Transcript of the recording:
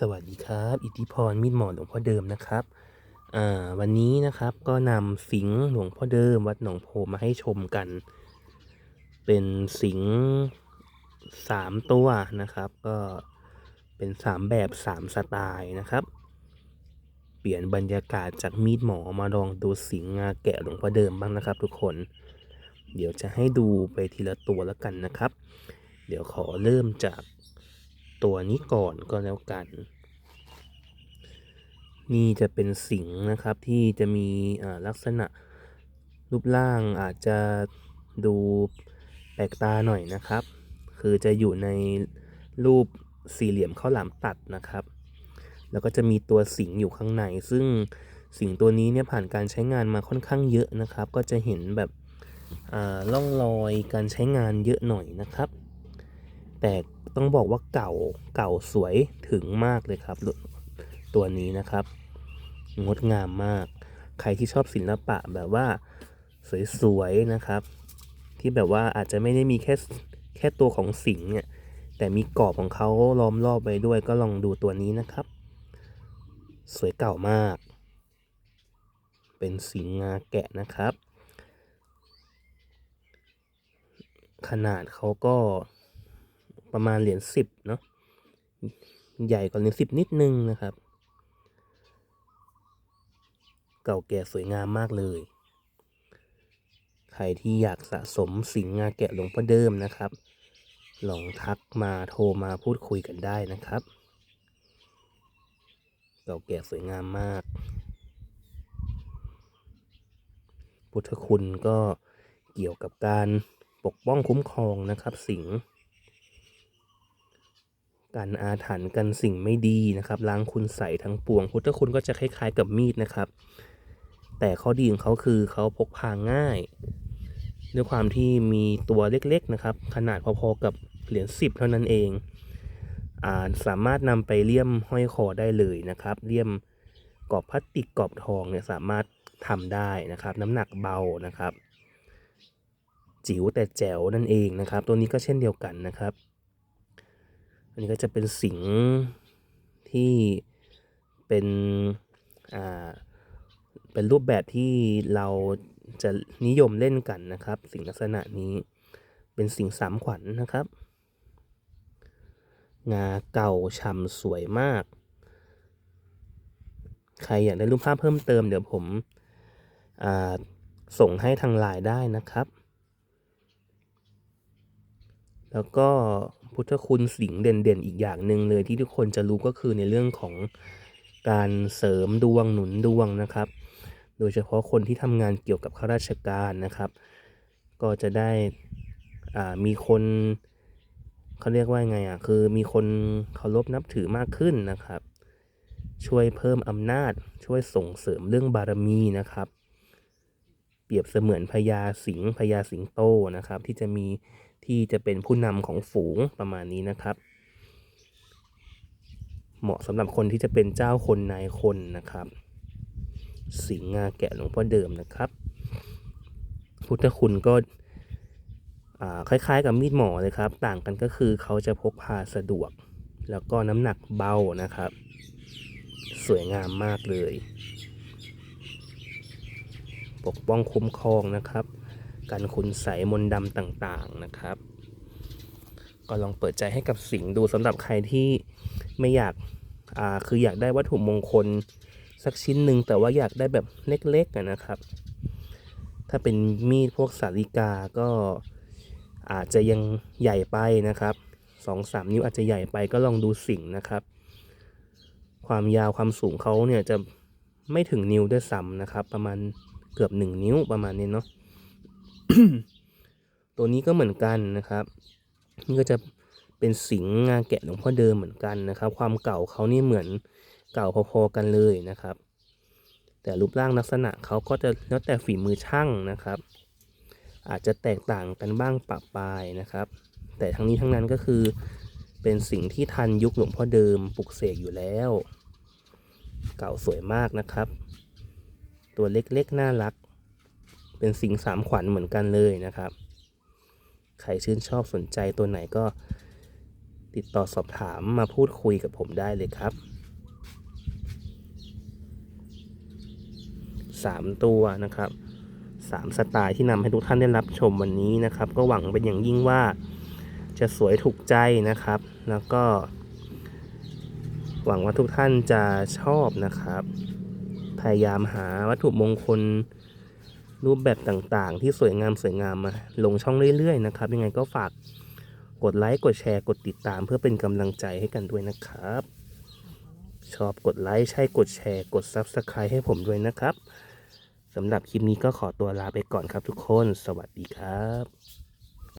สวัสดีครับ อิทธิพรมีดหมอหลวงพ่อเดิมนะครับวันนี้นะครับก็นำสิงห์หลวงพ่อเดิมวัดหนองโพมาให้ชมกัน เป็นสิงห์สามตัวนะครับ ก็เป็นสามแบบสามสไตล์นะครับ เปลี่ยนบรรยากาศจากมีดหมอมาลองดูสิงห์งาแกะหลวงพ่อเดิมบ้างนะครับ ทุกคน เดี๋ยวจะให้ดูไปทีละตัวแล้วกันนะครับ เดี๋ยวขอเริ่มจาก ตัวนี้ก่อนก็แล้วกัน นี่จะเป็นสิงนะครับที่จะมีลักษณะรูปร่างอาจจะดูแปลกตาหน่อยนะครับ คือจะอยู่ในรูปสี่เหลี่ยมข้าวหลามตัดนะครับ แล้วก็จะมีตัวสิงอยู่ข้างในซึ่งสิงตัวนี้เนี่ยผ่านการใช้งานมาค่อนข้างเยอะนะครับ ก็จะเห็นแบบอ่าร่องรอยการใช้งานเยอะหน่อยนะครับ แต่ต้องบอกว่าเก่าเก่าสวยถึงมากเลยครับ ตัวนี้นะครับ งดงามมาก ใครที่ชอบศิลปะแบบว่าสวยๆนะครับ ที่แบบว่าอาจจะไม่ได้มีแค่แค่ตัวของสิงเนี่ยแต่มีกรอบของเขาล้อมรอบไปด้วยก็ลองดูตัวนี้นะครับ สวยเก่ามาก เป็นสิงงาแกะนะครับ ขนาดเขาก็ ประมาณเหรียญสิบเนาะใหญ่กว่าเหรียญสิบนิดนึงนะครับ เก่าแก่สวยงามมากเลย ใครที่อยากสะสมสิงห์งาแกะหลวงพ่อเดิมนะครับลองทักมาโทรมาพูดคุยกันได้นะครับ เก่าแก่สวยงามมาก พุทธคุณก็เกี่ยวกับการปกป้องคุ้มครองนะครับ สิงห์ การอาถรรพ์กันสิ่งไม่ดีนะครับ ล้างคุณใส่ทั้งปวง พุทธคุณก็จะคล้ายๆกับมีดนะครับ แต่ข้อดีของเขาคือเขาพกพาง่าย ด้วยความที่มีตัวเล็กๆนะครับ ขนาดพอๆกับเหรียญสิบเท่านั้นเองอ่าสามารถนำไปเลี่ยมห้อยคอได้เลยนะครับ เลี่ยมกรอบพลาสติกกรอบทองเนี่ยสามารถทำได้นะครับ น้ำหนักเบานะครับ จิ๋วแต่แจ๋วนั่นเองนะครับ ตัวนี้ก็เช่นเดียวกันนะครับ อันนี้ก็จะเป็นสิงที่เป็นอ่าเป็นรูปแบบที่เราจะนิยมเล่นกันนะครับ สิ่งลักษณะนี้เป็นสิ่งสามขวัญนนะครับ งาเก่าฉ่ำสวยมาก ใครอยากได้รูปภาพเพิ่มเติมเดี๋ยวผมอ่าส่งให้ทางไลน์ได้นะครับ แล้วก็ พุทธคุณสิงเด่นๆ อีกอย่างหนึ่งเลยที่ทุกคนจะรู้ก็คือในเรื่องของการเสริมดวงหนุนดวงนะครับ โดยเฉพาะคนที่ทำงานเกี่ยวกับข้าราชการนะครับ ก็จะได้มีคนเขาเรียกว่าไงอะคือมีคนเคารพนับถือมากขึ้นนะครับ ช่วยเพิ่มอำนาจช่วยส่งเสริมเรื่องบารมีนะครับ รียบเสมือนพญาสิงห์พญาสิงโตนะครับ ที่จะมีที่จะเป็นผู้นำของฝูงประมาณนี้นะครับ เหมาะสำหรับคนที่จะเป็นเจ้าคนนายคนนะครับ สิงห์งาแกะหลวงพ่อเดิมนะครับ พุทธคุณก็คล้ายๆ กับมีดหมอเลยครับ ต่างกันก็คือเขาจะพกพาสะดวก แล้วก็น้ำหนักเบานะครับ สวยงามมากเลย ปกป้องคุ้มครองนะครับการคุณใสยมนต์ดำต่างๆนะครับ ก็ลองเปิดใจให้กับสิ่งดูสำหรับใครที่ไม่อยากอ่าคืออยากได้วัตถุมงคลสักชิ้นหนึ่งแต่ว่าอยากได้แบบเล็กๆนะครับ ถ้าเป็นมีดพวกสาริกาก็อาจจะยังใหญ่ไปนะครับสองสามนิ้วอาจจะใหญ่ไปก็ลองดูสิ่งนะครับ ความยาวความสูงเขาเนี่ยจะไม่ถึงนิ้วด้วยซ้ำนะครับ ประมาณ เกือบหนึ่งนิ้วประมาณนี้เนาะตัวนี้ก็เหมือนกันนะครับนี่ก็จะเป็นสิงห์งาแกะหลวงพ่อเดิมเหมือนกันนะครับ ความเก่าเขานี่เหมือนเก่าพอๆกันเลยนะครับ แต่รูปร่างลักษณะเขาก็จะแล้วแต่ฝีมือช่างนะครับ อาจจะแตกต่างกันบ้างปะปลายนะครับ แต่ทั้งนี้ทั้งนั้นก็คือ เป็นสิ่งที่ทันยุคหลวงพ่อเดิมปลุกเสกอยู่แล้ว เก่าสวยมากนะครับ ตัวเล็กๆ น่ารัก เป็นสิ่งสามขวัญเหมือนกันเลยนะครับ ใครชื่นชอบสนใจตัวไหนก็ติดต่อสอบถามมาพูดคุยกับผมได้เลยครับ 3 ตัวนะครับ 3 สไตล์ที่นำให้ทุกท่านได้รับชมวันนี้นะครับ ก็หวังเป็นอย่างยิ่งว่าจะสวยถูกใจนะครับ แล้วก็ หวังว่าทุกท่านจะชอบนะครับ พยายามหาวัตถุมงคลรูปแบบต่างๆ ที่สวยงามสวยงามมาลงช่องเรื่อยๆนะครับ ยังไงก็ฝากกดไลค์กดแชร์กดติดตามเพื่อเป็นกำลังใจให้กันด้วยนะครับ ชอบกดไลค์ใช่กดแชร์กด Subscribe ให้ผมด้วยนะครับสำหรับคลิปนี้ก็ขอตัวลาไปก่อนครับทุกคน สวัสดีครับ